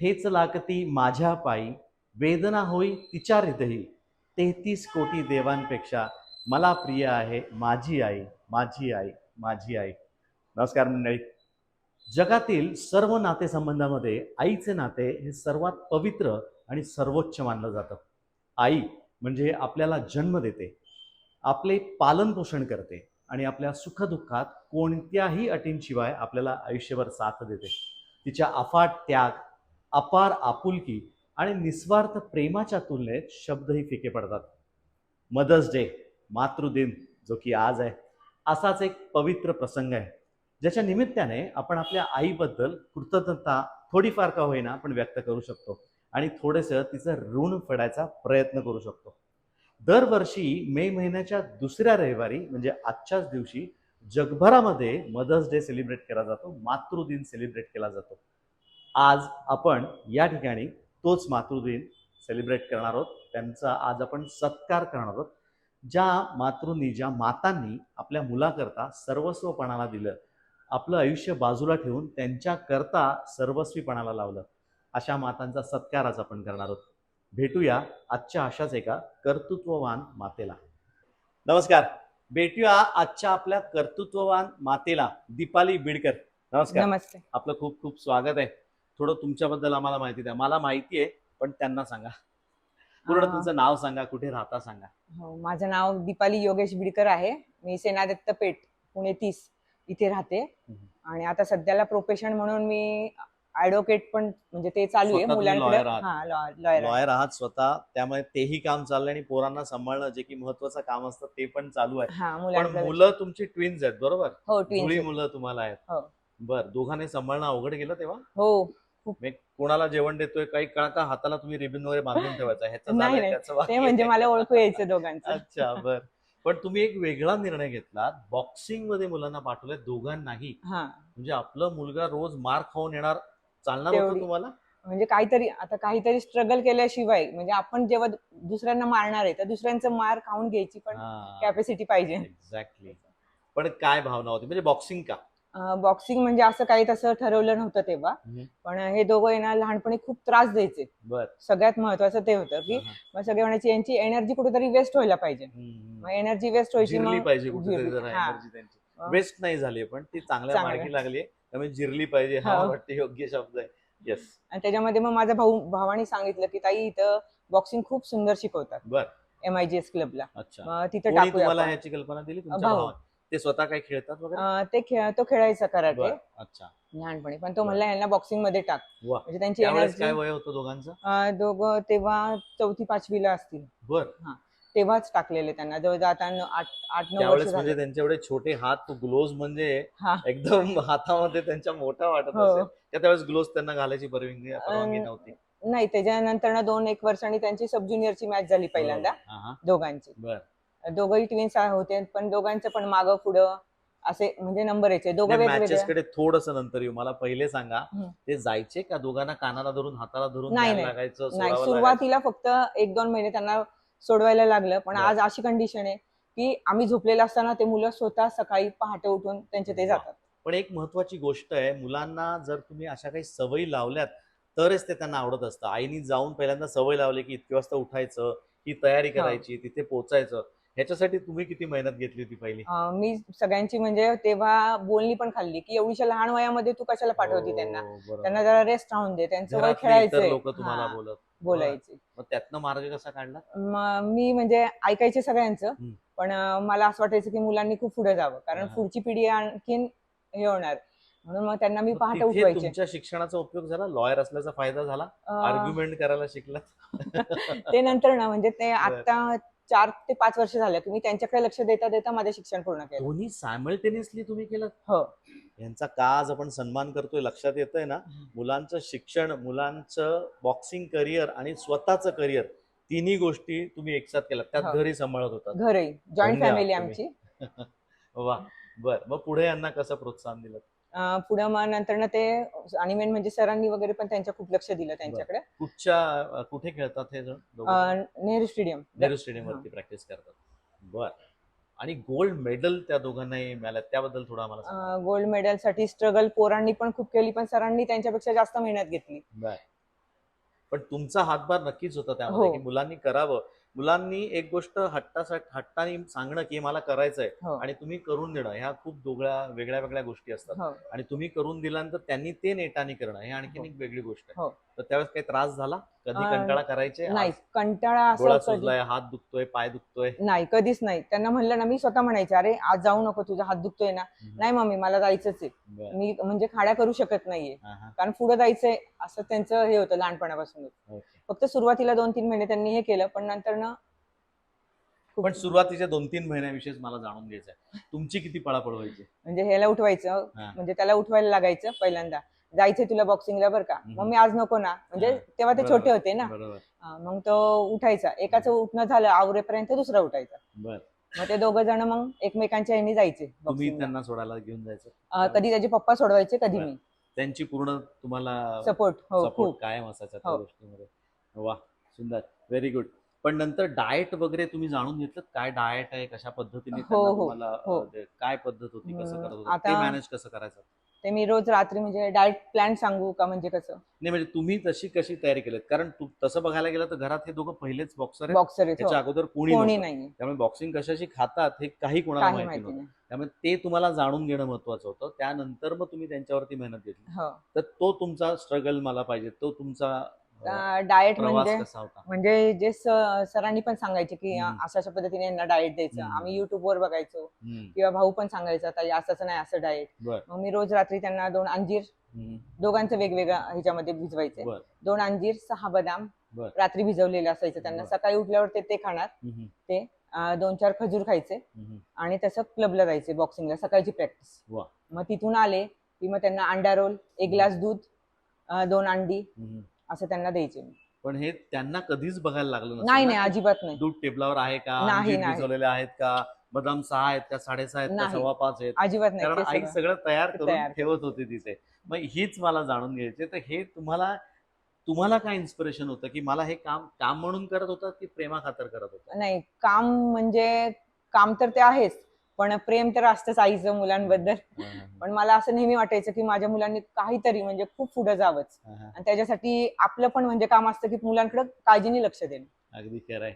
ठेच लागती माझ्या पायी वेदना होई तिच्या हृदयी. तेहतीस कोटी देवांपेक्षा मला प्रिय आहे माझी आई माझी आई माझी आई. नमस्कार मंडळी. जगातील सर्व नातेसंबंधामध्ये आईचे नाते हे सर्वात पवित्र आणि सर्वोच्च मानलं जातं. आई म्हणजे आपल्याला जन्म देते आपले पालन पोषण करते आणि आपल्या सुखदुःखात कोणत्याही अटींशिवाय आपल्याला आयुष्यभर साथ देते. तिच्या अफाट त्याग अपार आपुलकी आणि निस्वार्थ प्रेमाच्या तुलनेत शब्दही फिके पडतात. मदर्स डे मातृदिन जो की आज आहे असाच एक पवित्र प्रसंग आहे ज्याच्या निमित्ताने आपण आपल्या आईबद्दल कृतज्ञता थोडीफार का होईना आपण व्यक्त करू शकतो आणि थोडंसं तिचं ऋण फेडायचा प्रयत्न करू शकतो. दरवर्षी मे महिन्याच्या दुसऱ्या रविवारी म्हणजे आजच्याच दिवशी जगभरामध्ये मदर्स डे सेलिब्रेट केला जातो मातृदिन सेलिब्रेट केला जातो. आज आपण या ठिकाणी तोच मातृदिन सेलिब्रेट करणार आहोत. त्यांचा आज आपण सत्कार करणार आहोत. ज्या मातृंनी ज्या मातांनी आपल्या मुलाकरता सर्वस्वपणाला दिलं आपलं आयुष्य बाजूला ठेवून त्यांच्याकरता सर्वस्वीपणाला लावलं अशा मातांचा सत्कार आज आपण करणार आहोत. भेटूया आजच्या अशाच एका कर्तृत्ववान मातेला. नमस्कार. भेटूया आजच्या आपल्या कर्तृत्ववान मातेला दीपाली बिडकर. नमस्कार. नमस्ते. आपलं खूप खूप स्वागत आहे. थोडं तुमच्याबद्दल आम्हाला माहिती द्या. मला माहिती आहे पण त्यांना सांगा. पूर्ण तुमचं नाव सांगा कुठे राहता सांगा. हो माझं नाव दीपाली योगेश बिडकर आहे. मी सेनादत्त पेठ पुणे तीस इथे राहते. आणि आता सध्याला प्रोफेशन म्हणून मी ऍडव्होकेट पण म्हणजे ते चालू आहे मुलांकडे. हा लॉयर आहात स्वतः. त्यामुळे तेही काम चाललंय आणि पोरांना सांभाळणं जे की महत्वाचं काम असतं ते पण चालू आहे. पण मुलं तुमची ट्विन्स आहेत बरोबर? हो मुलं तुम्हाला आहेत. हो. बर दोघांनी सांभाळणं अवघड गेलं तेव्हा? हो. मी कोणाला जेवण देतोय काही काळ का? हाताला तुम्ही रिबिन वगैरे बांधून ठेवायचा नाही, नाही. ते म्हणजे. मला ओळखू यायचं दोघांचं. अच्छा बर. पण तुम्ही एक वेगळा निर्णय घेतला. बॉक्सिंगमध्ये मुलांना पाठवलंय दोघांनाही. हा. म्हणजे आपलं मुलगा रोज मार खाऊन येणार. चालणार होतं तुम्हाला? म्हणजे काहीतरी आता काहीतरी स्ट्रगल केल्याशिवाय म्हणजे आपण जेव्हा दुसऱ्यांना मारणार आहे तर दुसऱ्यांचं मार खाऊन घ्यायची पण कॅपॅसिटी पाहिजे. एक्झॅक्टली पण काय भावना होती? म्हणजे बॉक्सिंग का? बॉक्सिंग म्हणजे असं काही तसं ठरवलं नव्हतं तेव्हा. पण हे दोघं ना लहानपणी खूप त्रास द्यायचे. बर. सगळ्यात महत्वाचं ते होतं की मग सगळे म्हणायचे यांची एनर्जी कुठेतरी वेस्ट व्हायला पाहिजे. मग एनर्जी वेस्ट व्हायची वेस्ट नाही झाली पण ती चांगल्या. मार्गी लागली त्यामुळे जिरली पाहिजे हा हो. वाटते योग्य शब्द आहे. येस आणि त्याच्यामध्ये मग माझा भाऊ भावाने सांगितलं की ताई इथं बॉक्सिंग खूप सुंदर शिकवतात. बर. एम आय जी एस क्लबला तिथं आपण. ह्याची कल्पना दिली? भाऊ. ते स्वतः काही खेळतात वगैरे? अं, ते खेळ तो खेळायचा कराटे. बर अच्छा. लहानपणी पण तो म्हणला यांना बॉक्सिंगमध्ये टाक. वा. म्हणजे त्यांची त्यावेळेस काय वय होतं दोघांचं? दोघं तेव्हा चौथी पाचवीला असतील. बर. तेव्हाच टाकलेले त्यांना. जवळ आता न- आठ आठ नऊ वर्ष त्यावेळेस म्हणजे झाले. त्यांचे एवढे छोटे हात ग्लोव्ह म्हणजे हा. एकदम हातामध्ये त्यांच्या मोठा वाटत हो. असेल. त्या त्यावेळेस ग्लोव्ह त्यांना घालायची परवानगी परवानगी अं, नव्हती. नाही त्याच्यानंतर ना दोन एक वर्षांनी त्यांची सब ज्युनियरची मॅच झाली पहिल्यांदा हा, हा. दोघांची. बर. दोघंही ट्विन्स होते पण दोघांचं पण मागं पुढं असे म्हणजे नंबर यायचे दोघं मॅचेस वेगवेगळे कडे थोडस नंतर येऊ मला पहिले सांगा. ते जायचे का दोघांना कानाला धरून हाताला धरून नाही. लागायचं नाही? सुरुवातीला फक्त एक दोन महिने त्यांना सोडवायला लागलं पण. आज अशी कंडिशन आहे की आम्ही झोपलेलं असताना ते मुलं स्वतः सकाळी पहाटे उठून त्यांचे ते. जातात पण एक महत्वाची गोष्ट आहे मुलांना जर तुम्ही अशा काही सवयी लावल्यात तरच ते त्यांना आवडत असतं आईनी जाऊन पहिल्यांदा सवय लावली की इतके वाजता उठायचं ही तयारी करायची तिथे पोचायचं ह्याच्यासाठी तुम्ही किती मेहनत घेतली होती पहिली? अं, मी सगळ्यांची म्हणजे तेव्हा बोलणी पण खाल्ली की एवढीशा लहान वयामध्ये तू कशाला पाठवती त्यांना? हो, बरोबर. त्यांना जरा रेस्ट राहून दे त्यांचं वय घरातली खेळायचंय. इतर लोक तुम्हाला हा, बोलत. बोलायचे. मग त्यातनं मार्ग कसा काढला? म- मी म्हणजे ऐकायचे सगळ्यांचं हम्म. पण अं, मला असं वाटायचं की मुलांनी खूप पुढे जावं कारण हा. पुढची पिढी आणखीन हे होणार. म्हणून मग त्यांना मी मग पहाटे तिथे उठवायचे. तुमच्या शिक्षणाचा उपयोग झाला? लॉयर असल्याचा फायदा झाला? अं, आर्ग्युमेंट करायला शिकला ते नंतर ना म्हणजे ते आता चार ते पाच वर्ष झालं. मी त्यांच्याकडे लक्ष देता देता माझे शिक्षण पूर्ण केलं. दोन्ही सायमल्टेनियसली तुम्ही केलं? हो. यांचा का आज आपण सन्मान करतोय लक्षात येतंय ना? मुलांचं शिक्षण मुलांचं बॉक्सिंग करिअर आणि स्वतःचं करिअर तिन्ही गोष्टी तुम्ही एकसाथ केल्या त्यात हो. घरी सांभाळत होता घरही. जॉईंट धन्यवाद फॅमिली तुम्ही. आमची. वा. बर. मग पुढे यांना कसं प्रोत्साहन दिलं? पुढं मग नंतर ना ते आणि मेन म्हणजे सरांनी वगैरे पण त्यांच्या खूप लक्ष दिलं त्यांच्याकडे. कुठच्या कुठे खेळतात हे जण दोघं? अं, नेहरू स्टेडियम. नेहरू स्टेडियम वरती प्रॅक्टिस करतात. बर. आणि गोल्ड मेडल त्या दोघांनाही मिळाल्या त्याबद्दल थोडं आम्हाला सांगा. गोल्ड मेडलसाठी स्ट्रगल पोरांनी पण खूप केली पण सरांनी त्यांच्यापेक्षा जास्त मेहनत घेतली. बर. पण तुमचा हातभार नक्कीच होता त्यामध्ये हो. की मुलांनी करावं. मुलांनी एक गोष्ट हट्टासाठी हट्टाने सांगणं की हे मला करायचंय हो आणि तुम्ही करून देणं ह्या खूप दोघळ्या वेगळ्या वेगळ्या गोष्टी असतात हो आणि तुम्ही करून दिल्यानंतर त्यांनी ते नेटाने करणं हे आणखीन हो. एक वेगळी गोष्ट आहे हो. तर त्यावेळेस काही त्रास झाला? कधी अं, कंटाळा करायचे? नाही. आज कंटाळा डोळा असं कधी सुजलाय हात दुखतोय पाय दुखतोय? नाही कधीच नाही. त्यांना म्हणलं ना मी स्वतः म्हणायचे अरे आज जाऊ नको तुझा हात दुखतोय ना. नाही मम्मी मला जायचंच आहे. बरं. मी म्हणजे खाड्या करू शकत नाहीये. हा, हा. कारण पुढे जायचंय. असं त्यांचं हे होतं लहानपणापासूनच. ओके. फक्त सुरुवातीला दोन तीन महिने त्यांनी हे केलं पण नंतर ना पण सुरुवातीच्या दोन तीन महिन्याविषयीच मला जाणून घ्यायचंय. तुमची किती पळापळ व्हायची? म्हणजे ह्याला उठवायचं. हा. म्हणजे त्याला उठवायला लागायचं पहिल्यांदा. जायचंय तुला बॉक्सिंगला बरं का? हम्म. मम्मी आज नको ना. म्हणजे. तेव्हा ते. छोटे होते ना. मग तो उठायचा. एकाचं उठणं झालं आवरेपर्यंत दुसरा उठायचा. मग ते दोघं जण मग एकमेकांच्या ह्यानी जायचे. त्यांना सोडायला घेऊन जायचं? कधी त्याचे पप्पा सोडवायचे कधी. मी. त्यांची पूर्ण तुम्हाला सपोर्ट हो खूप. कायम असायचा हो. गोष्टीमध्ये. वा सुंदर. व्हेरी गुड पण नंतर डाएट वगैरे तुम्ही जाणून घेतलं? काय डाएट आहे? कशा पद्धतीने हो, हो, हो. काय पद्धत होती? कसं करत होतं? आता- मॅनेज कसं करायचं? ते मी रोज रात्री म्हणजे डाएट प्लॅन सांगू का म्हणजे कसं? नाही म्हणजे तुम्ही तशी कशी तयारी केलीत? कारण तू तसं बघायला गेलं तर घरात हे दोघं पहिलेच बॉक्सर आहेत. बॉक्सर त्याच्या अगोदर कोणी कोणी नव्हतं. नाही. त्यामुळे बॉक्सिंग कशाशी खातात हे काही कोणाला काही माहिती माहिती नव्हतं. नाही. त्यामुळे ते तुम्हाला जाणून घेणं महत्वाचं होतं. त्यानंतर मग तुम्ही त्यांच्यावरती मेहनत घेतली. हो. तर तो तुमचा स्ट्रगल मला पाहिजे. तो तुमचा डाएट म्हणजे म्हणजे जे सरांनी पण सांगायचे की. अशा अशा पद्धतीने यांना डाएट द्यायचं. आम्ही युट्यूब वर बघायचो. किंवा भाऊ पण सांगायचा ताई असंच नाही असं डाएट मग मी रोज रात्री त्यांना दोन अंजीर दोघांचं वेगवेगळ्या ह्याच्यामध्ये भिजवायचे. दोन अंजीर सहा बदाम. रात्री भिजवलेले असायचं त्यांना. सकाळी उठल्यावर ते ते खाणार. अं, दोन चार खजूर खायचे आणि तसं क्लबला जायचे बॉक्सिंगला सकाळची प्रॅक्टिस. मग तिथून आले की मग त्यांना अंडा रोल एक ग्लास दूध दोन अंडी. असं त्यांना द्यायचे मी. पण हे त्यांना कधीच बघायला लागलं नसेल नाही ना? नाही अजिबात नाही दूध टेबलावर आहे का नाही, अंजीर नाही. भिजवलेले आहेत का बदाम सहा आहेत का साडेसहा आहेत का नाही. सव्वा पाच आहेत अजिबात नाही कारण ते आई सगळं. सगळं तयार करून तयार. ठेवत होती तिथे मग हीच मला जाणून घ्यायचे तर हे तुम्हाला तुम्हाला काय इन्स्पिरेशन होतं की मला हे काम काम म्हणून करत होता की प्रेमा खातर करत होता नाही काम म्हणजे काम तर ते आहेच पण प्रेम तर असतंच आईचं मुलांबद्दल. पण मला असं नेहमी वाटायचं की माझ्या मुलांनी काहीतरी म्हणजे खूप पुढे जावंच. आणि त्याच्यासाठी आपलं पण म्हणजे काम असतं की मुलांकडे काळजीने लक्ष देणं. अगदी खरं आहे.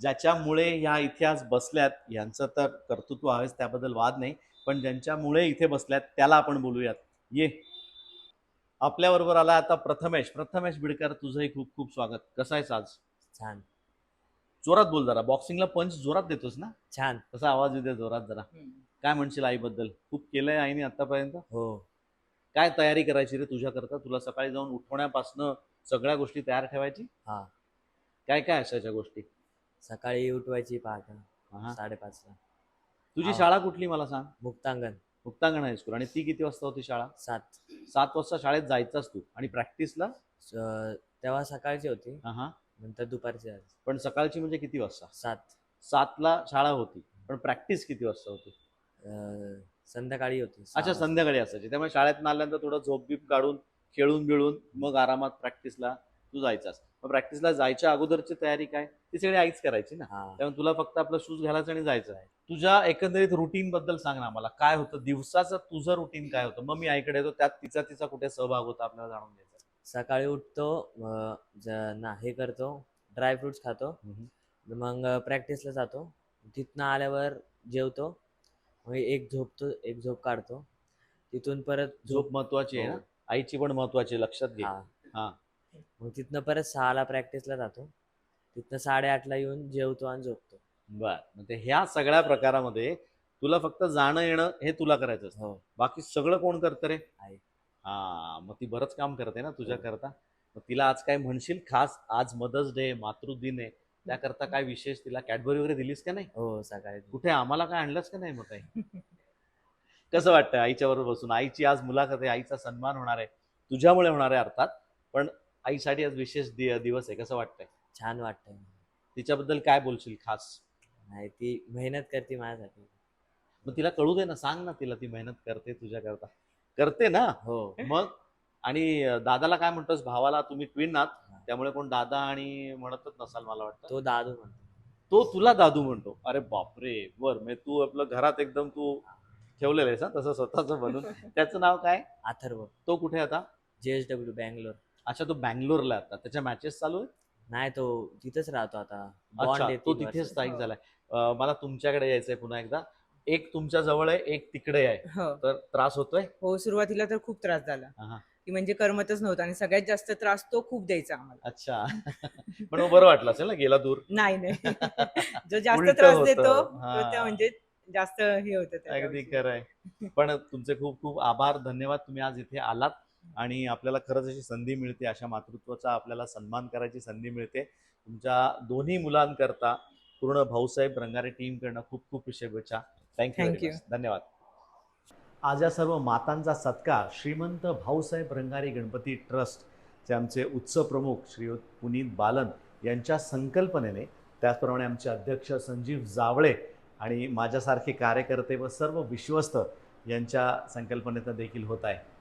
ज्याच्यामुळे ह्या आज बसल्यात यांचं तर कर्तृत्व आहेच त्याबद्दल वाद नाही. पण ज्यांच्यामुळे इथे बसल्यात त्याला आपण बोलूयात. ये. आपल्या बरोबर आला आता प्रथमेश. प्रथमेश बिडकर तुझंही खूप खूप स्वागत. कसं आहेस आज? छान. जोरात बोल जरा. बॉक्सिंगला पंच जोरात देतोस ना? छान. कसा आवाज येते जोरात जरा. काय म्हणशील आईबद्दल? खूप केलंय आईने आतापर्यंत? हो. काय तयारी करायची रे तुझ्या करता तुला सकाळी जाऊन उठवण्यापासनं सगळ्या गोष्टी तयार ठेवायची? हा. काय काय असायच्या गोष्टी? सकाळी उठवायची पहाटे. हा. साडेपाचला. तुझी. शाळा कुठली मला सांग? मुक्तांगण. मुक्तांगण हायस्कूल आणि ती किती वाजता होती शाळा? सात. सात वाजता शाळेत जायचाच तू. आणि प्रॅक्टिसला तेव्हा सकाळची होती. हा हा. नंतर दुपारची झाली पण सकाळची म्हणजे किती वाजता? सात. सातला शाळा होती. पण प्रॅक्टिस किती वाजता होती? अं, संध्याकाळी होती. सहा अच्छा वाजता. संध्याकाळी असायची. त्यामुळे शाळेत आल्यानंतर थोडं झोप बीप काढून खेळून बिळून मग आरामात प्रॅक्टिसला तू जायचास. मग प्रॅक्टिसला जायच्या अगोदरची तयारी काय? ती सगळी आईच करायची ना. हा. त्यामुळे तुला फक्त आपलं शूज घालायचं आणि जायचं. आहे तुझ्या एकंदरीत रुटीन बद्दल सांग ना मला काय होतं? दिवसाचं तुझं रुटीन काय होतं? मग मी आईकडे येतो. त्यात तिचा तिचा कुठे सहभाग होता? आपल्याला जाणून घ्यायचा. सकाळी उठतो ना हे करतो ड्रायफ्रुट्स खातो. मग प्रॅक्टिसला जातो. तिथनं आल्यावर जेवतो. मग एक झोपतो एक झोप काढतो. तिथून परत झोप महत्वाची आहे ना? हो. आईची पण महत्वाची लक्षात घे. हा. मग तिथनं परत सहाला प्रॅक्टिसला जातो. तिथनं साडेआठला येऊन जेवतो आणि झोपतो. बर. मग ते ह्या सगळ्या प्रकारामध्ये तुला फक्त जाणं येणं हे तुला करायचं असतं. हो. बाकी सगळं कोण करतं रे? आई. हा मग ती बरंच काम करते ना तुझ्या. करता मग तिला आज काय म्हणशील? खास आज मदर्स डे मातृदिन आहे त्याकरता काय विशेष तिला कॅडबरी वगैरे दिलीस का नाही? हो सकाळी कुठे? आम्हाला काय आणलंच का नाही मग काही? कसं वाटतं आईच्या बरोबर बसून? आईची आज मुलाखत आहे आईचा सन्मान होणार आहे तुझ्यामुळे होणार आहे अर्थात पण आईसाठी आज विशेष दि- दिवस आहे कसं वाटतंय? छान वाटतंय. तिच्याबद्दल काय बोलशील खास? नाही ती मेहनत करते माझ्यासाठी. मग तिला कळू दे ना सांग ना तिला ती मेहनत करते तुझ्या करता ना. हो. मग? आणि दादाला काय म्हणतोस? भावाला तुम्ही ट्विन आहात. त्यामुळे कोण दादा आणि म्हणतच नसाल मला वाटतं. तो दादू म्हणतो. तो तुला दादू म्हणतो. अरे बापरे! बर म्हणजे तू आपलं घरात एकदम तू ठेवलेलं आहेस हा? तसं स्वतःच बनून. त्याचं नाव काय? अथर्व. तो कुठे आता? जे एस डब्ल्यू बँगलोर. अच्छा तो बँगलोरला आता. त्याच्या मॅचेस चालू आहेत? नाही तो तिथंच राहतो आता. अच्छा आहे तो तीन तिथेच वर्षाचा. स्थायिक झालाय. अं, मला तुमच्याकडे यायचंय पुन्हा एकदा. एक तुमच्या जवळ आहे एक तिकडे आहे. हो. तर त्रास होतोय? हो सुरुवातीला तर खूप त्रास झाला. की म्हणजे करमतच नव्हतं आणि सगळ्यात जास्त त्रास तो खूप द्यायचा आम्हाला. अच्छा. पण मग बरं वाटलं असेल ना गेला दूर. नाही नाही. जो जास्त उलटं त्रास होतं. देतो हा. तो त्या म्हणजे जास्त हे होतं त्या अगदी गोष्टी. खरंय पण तुमचे खूप खूप आभार धन्यवाद तुम्ही आज इथे आलात आणि आपल्याला खरंच अशी संधी मिळते अशा मातृत्वाचा आपल्याला सन्मान करायची संधी मिळते. तुमच्या दोन्ही मुलांकरता पूर्ण भाऊसाहेब रंगारे टीम कडनं खूप खूप शुभेच्छा. Thank you you. धन्यवाद. आज या सर्व मातांचा सत्कार श्रीमंत भाऊसाहेब रंगारी गणपती ट्रस्टचे आमचे उत्सव प्रमुख श्रीयुत पुनीत बालन यांच्या संकल्पनेने त्याचप्रमाणे आमचे अध्यक्ष संजीव जावळे आणि माझ्यासारखे कार्यकर्ते व सर्व विश्वस्त यांच्या संकल्पनेतनं देखील होत आहे.